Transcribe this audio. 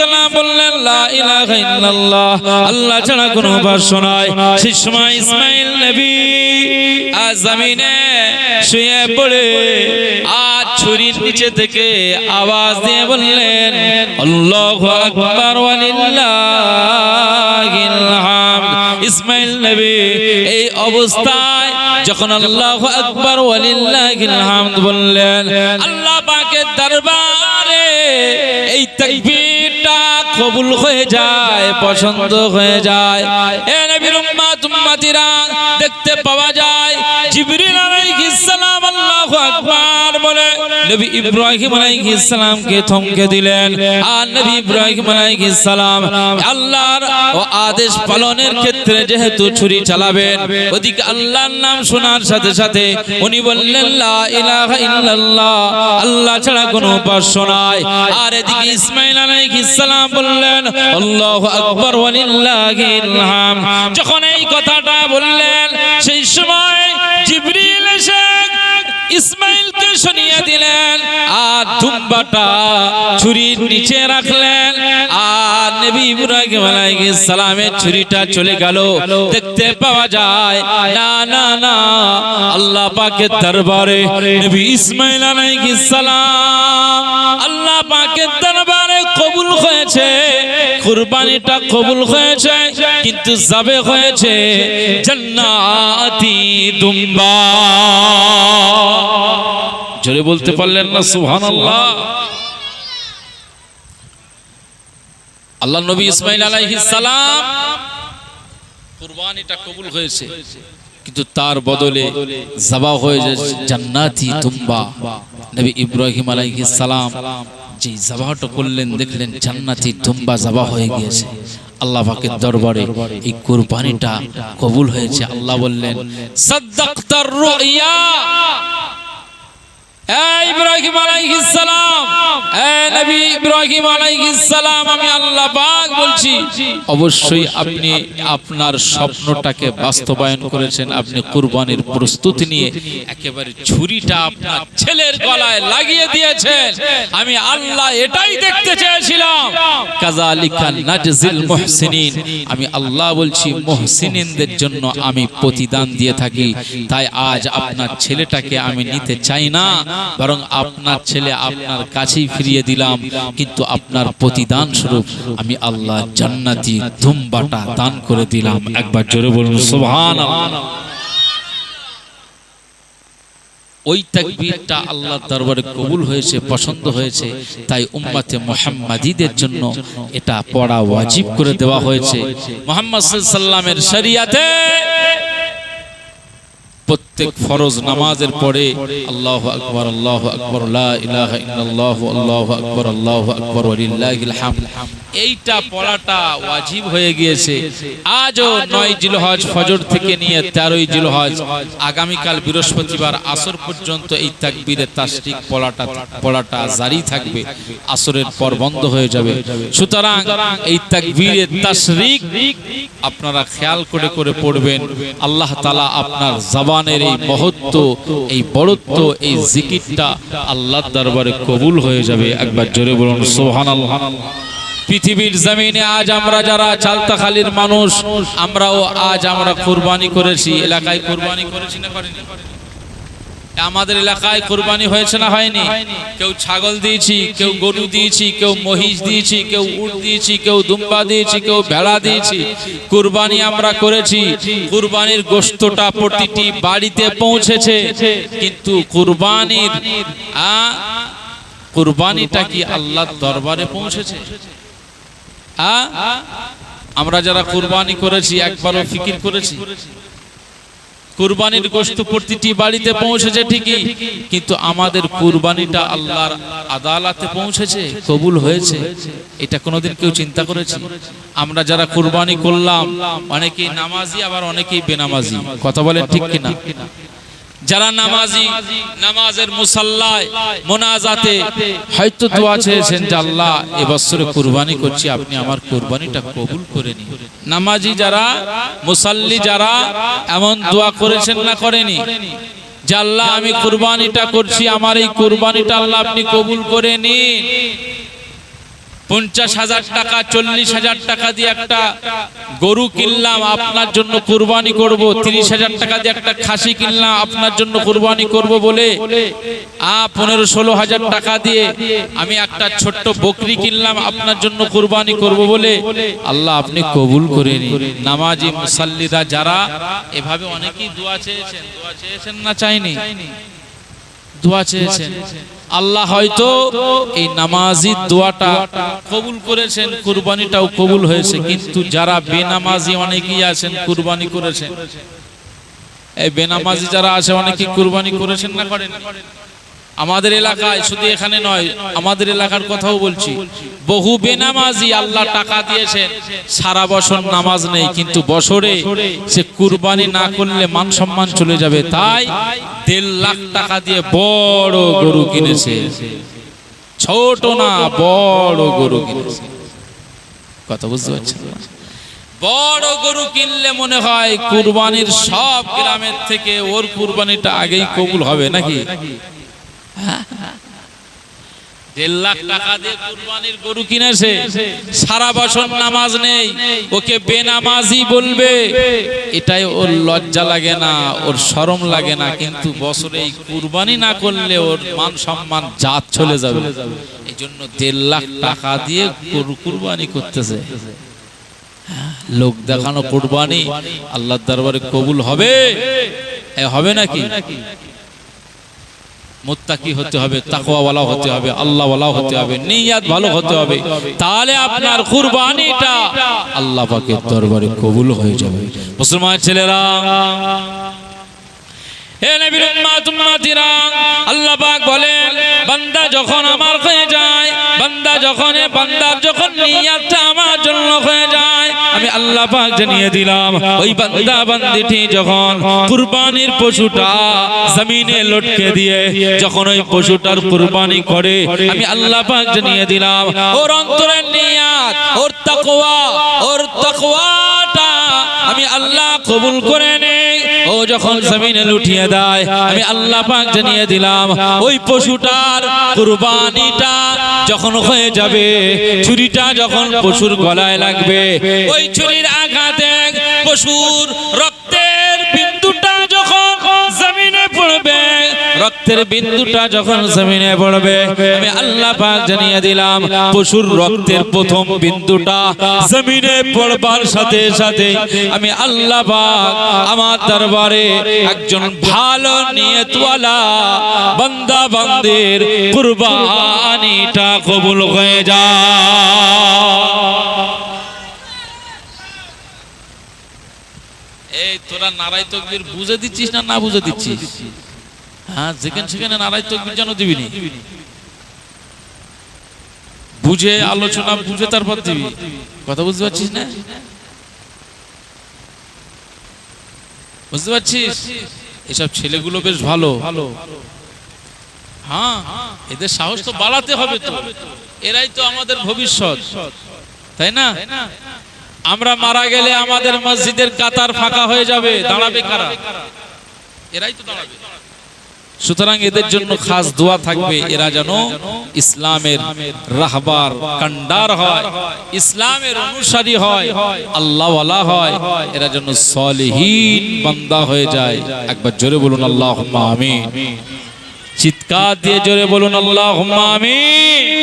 সালাম বললেন, লা ইলাহা ইল্লাল্লাহ। আল্লাহ ছাড়া কোনো উপাস্য নাই। সেই সময় ইসমাইল নবী আজ জমিনে শুয়ে পড়ে আজ ছুরির নিচে থেকে আওয়াজ দিয়ে বললেন, আল্লাহু আকবার ওয়ালিল্লাহিল হামদ ইসমাইল নবী এই অবস্থায় যখন আল্লাহু আকবার ওয়ালিল্লাহিল হামদ বললেন, আল্লাহ পাকের দরবারে এই তাকবীরটা কবুল হয়ে যায়, পছন্দ হয়ে যায়। এ নবীর উম্মত, উম্মতিরা দেখতে পাওয়া যায়, জিবরিল আলাইহিস সালাম আল্লাহু আকবার। নবী ইব্রাহিম আলাইহিস সালামকে থমকে দিলেন। আর নবী ইব্রাহিম আলাইহিস সালাম আল্লাহর ও আদেশ পালনের ক্ষেত্রে যেহেতু ছুরি চালাবেন, ওদিকে আল্লাহর নাম শোনার সাথে সাথে উনি বললেন, লা ইলাহা ইল্লাল্লাহ, আল্লাহ ছাড়া কোনো উপাস্য নাই। আর এদিকে ইসমাইল আলাইহিস সালাম বললেন, আল্লাহু আকবার ওয়ালিল্লাহিল হামদ। যখন এই কথাটা বললেন, সেই সময় শুনিয়ে দিলেন, আর দুম্বাটা ছুরির নিচে রাখলেন, আর নবী ইব্রাহিম সালামের ছুরিটা চলে গেল। দেখতে পাওয়া যায়, না না না, আল্লাহ পাকের দরবারে নবী ইসমাইল আলাইহিস সালাম আল্লাহ পাকের দরবারে কবুল হয়েছে, কুরবানিটা কবুল হয়েছে, কিন্তু যাবে হয়েছে জান্নাতি দুম্বা। জোরে বলতে পারলেন না, সুবহানাল্লাহ। আল্লাহ আল্লাহ নবী ইসমাইল সালাম কুরবানিটা কবুল হয়েছে, কিন্তু তার বদলে জবা হয়ে যায় জান্নাতি তুম্বা। নবী ইব্রাহিম আলাইহিস সালাম যে জবাহটা করলেন, দেখলেন জান্নাতি তুম্বা জবা হয়ে গিয়েছে। আল্লাহ পাকের দরবারে এই কুরবানিটা কবুল হয়েছে। আল্লাহ বললেন, সাদ্দাকতার রুইয়া ইব্রাহিম আলাইহিস সালাম এই নবী ইব্রাহিম আলাইহিস আমি আল্লাহ পাক বলছি, অবশ্যই আপনি আপনার স্বপ্নটাকে বাস্তবায়ন করেছেন, আপনি কুরবানির প্রস্তুতি নিয়ে একেবারে ছুরিটা আপনার ছেলের গলায় লাগিয়ে দিয়েছেন। আমি আল্লাহ এটাই দেখতে চেয়েছিলাম। কাযালিকা নাজজিল মুহসিনিন, আমি আল্লাহ বলছি, মুহসিনিনদের জন্য আমি প্রতিদান দিয়ে থাকি, তাই আজ আপনার ছেলেটাকে আমি নিতে চাই না। বরং আপনার ছেলে আপনার কাছেই ফিরিয়ে দিলাম। কিন্তু আপনার প্রতিদান স্বরূপ আমি আল্লাহ জান্নাতি ধুমবাটা দান করে দিলাম। একবার জোরে বলুন সুবহান ওই তাকবীরটা আল্লাহর দরবারে কবুল হয়েছে, পছন্দ হয়েছে। তাই উম্মাতে মুহাম্মাদীদের জন্য এটা পড়া ওয়াজিব করে দেওয়া হয়েছে। মুহাম্মদ সাল্লামের শরিয়াতে প্রত্যেক ফরজ নামাজের পরে আল্লাহু আকবার আল্লাহু আকবার ইল্লাল্লাহু, আল্লাহু আকবার আল্লাহু আকবার এইটা পড়াটা ওয়াজিব হয়ে গিয়েছে। আজও নয় জিলহজ ফজর থেকে নিয়ে তেরোই জিলহজ, আগামীকাল বৃহস্পতিবার আসর পর্যন্ত এই তাকবীরের তাসরিক পড়াটা পড়াটা জারি থাকবে। আসরের পর বন্ধ হয়ে যাবে। সুতরাং এই তাকবীরের তাসরিক আপনারা খেয়াল করে করে পড়বেন। আল্লাহ তাআলা আপনার জবানের এই মহত্ব, এই বড়ত্ব, এই জিকিরটা আল্লাহর দরবারে কবুল হয়ে যাবে। একবার জোরে বলুন, সুবহানাল্লাহ। পৃথিবীর জমিনে আজ আমরা যারা চালতাখালির মানুষ, আমরাও আজ আমরা কোরবানি করেছি। এলাকায় কোরবানি করেছি না করিনি? আমাদের এলাকায় কুরবানি হয়েছে না হয়নি? কেউ ছাগল দিয়েছি, কেউ গরু দিয়েছি, কেউ মহিষ দিয়েছি, কেউ উট দিয়েছি, কেউ দুম্বা দিয়েছি, কেউ ভেড়া দিয়েছি। কুরবানি আমরা করেছি। কুরবানির গোস্তটা প্রতিটি বাড়িতে পৌঁছেছে। কিন্তু কুরবানির কুরবানিটা কি আল্লাহর দরবারে পৌঁছেছে? আমরা যারা কুরবানি করেছি, একবারও ফিকির করেছি। কুরবানির গোষ্ঠ প্রতিটি বাড়িতে পৌঁছেছে ঠিকই, কিন্তু আমাদের কুরবানিটা আল্লাহর আদালতে পৌঁছেছে, কবুল হয়েছে। এটা কোনোদিন কেউ চিন্তা করেছে? আমরা যারা কুরবানি করলাম, অনেকেই নামাজি, আবার অনেকেই বেনামাজি। কথা বলেন ঠিক কিনা? যারা নামাজি, নামাজের মুসাল্লায়, মোনাজাতে হয়তো দোয়া চেয়েছেন যে আল্লাহ, এবছরে কুরবানি করছি, আপনি আমার কুরবানিটা কবুল করে নিন। নামাজি যারা, মুসাল্লি যারা, এমন দোয়া করেছেন না করেনি। যে আল্লাহ, আমি কুরবানিটা করছি, আমার এই কুরবানিটা আল্লাহ আপনি কবুল করে নিন। পঞ্চাশ হাজার টাকা, চল্লিশ হাজার টাকা দিয়ে একটা গরু কিনলাম, আপনার জন্য কুরবানি করব, তিরিশ হাজার টাকা দিয়ে একটা খাসি কিনলাম, আপনার জন্য কুরবানি করব বলে, আ, পনেরো ষোলো হাজার টাকা দিয়ে আমি একটা ছোট্ট বকরি কিনলাম, আপনার জন্য কুরবানি করব বলে, আল্লাহ আপনি কবুল করে নিন। নামাজি মুসাল্লিরা যারা, এভাবে অনেকেই দোয়া চেয়েছেন দোয়া চেয়েছেন না চাইনি? দোয়া চেয়েছেন। আল্লাহ হয়তো এই নামাজি দোয়াটা কবুল করেছেন, কুরবানিটাও কবুল হয়েছে, কিন্তু যারা বেনামাজি অনেকেই আছেন, কুরবানি করেছেন। এই বেনামাজি যারা আছে অনেকে কুরবানি করেছেন না করেন? আমাদের এলাকায় শুধু এখানে নয়, আমাদের এলাকার কথাও বলছি। বহু বেনামাজি আল্লাহ টাকা দিয়েছেন, সারা বছর নামাজ নেই, কিন্তু বছরে সে কুরবানি না করলে মান সম্মান চলে যাবে। তাই দেড় লাখ টাকা দিয়ে বড় গরু কিনেছে। ছোট না, বড় গরু কিনেছে। কথা বুঝতে পারছেন? বড় গরু কিনলে মনে হয় কুরবানির সব গ্রামের থেকে ওর কুরবানিটা আগেই কবুল হবে নাকি? দেড় লাখ দিয়ে গরু কিনেছে সারা বছর নামাজ নেই। ওকে বলবে। এটাই ওর লজ্জা লাগে না, ওর লাগে না, কিন্তু বছরে এই কুরবানি না করলে ওর মান সম্মান জাত চলে যাবে। এই জন্য দেড় লাখ টাকা দিয়ে গরু কুরবানি করতেছে। লোক দেখানো কুরবানি আল্লাহর দরবারে কবুল হবে? হবে নাকি? মুত্তাকি হতে হবে তাকওয়াওয়ালা হতে হবে আল্লাহওয়ালা হতে হবে, নিয়াত ভালো হতে হবে। তাহলে আপনার কুরবানিটা আল্লাহ পাকের দরবারে কবুল হয়ে যাবে। মুসলমান ছেলেরা হে নবীর উম্মাত, উম্মাতিরা, আল্লাহ পাক বলেন, বান্দা যখন আমার হয়ে যায়, বান্দা যখন, বান্দার যখন নিয়াতটা আমার জন্য হয়ে যায় আমি আল্লাহ পাক জানিয়ে দিলাম, ওই বান্দা বান্দিটি যখন কুরবানির পশুটা জমিনে লটকে দিয়ে যখন ওই পশুটার কুরবানি করে, আমি আল্লাহ পাক জানিয়ে দিলাম, ওর অন্তরের নিয়াত, ওর তাকওয়া, ওর তাকওয়াটা আমি আল্লাহ কবুল করে যখন জমিনে লুটিয়ে দেয় আমি আল্লাহ পাক জানিয়ে দিলাম ওই পশুটার কুরবানিটা যখন হয়ে যাবে ছুরিটা যখন পশুর গলায় লাগবে ওই ছুরির আঘাতে পশুর রক্তের বিন্দুটা যখন জমিনে পড়বে, আমি আল্লাহ পাক জানিয়ে দিলাম, পশুর রক্তের প্রথম বিন্দুটা জমিনে পড়বার সাথে সাথে আমি আল্লাহ পাক আমার দরবারে একজন ভালো নিয়তওয়ালা বান্দা বান্দির কুরবানিটা কবুল হয়ে যায় এই, তোরা নারাই তকবির বুঝে দিচ্ছিস না না বুঝে দিচ্ছিস? হ্যাঁ যেখানে সেখানে নারাই তকবির যেন দিবি নি বুঝে আলোচনা বুঝে তারপর দিবি। কথা বুঝতে পারছিস না? বুঝতে পারছিস এসব ছেলেগুলো বেশ ভালো। হ্যাঁ এদের সাহস তো বাড়াতে হবে তো। এরাই তো আমাদের ভবিষ্যৎ। তাই না? আমরা মারা গেলে আমাদের মসজিদের কাতার ফাঁকা হয়ে যাবে। দাঁড়াবে কারা? এরাই তো দাঁড়াবে। সুতরাং এদের জন্য খাস দোয়া থাকবে এরা যেন ইসলামের রাহবার কান্ডার হয়। ইসলামের অনুসারী হয়। আল্লাহওয়ালা হয়। এরা যেন সলিহীন বান্দা হয়ে যায়। একবার জোরে বলুন আল্লাহ আমি চিৎকার দিয়ে জোরে বলুন আল্লাহ আমিন।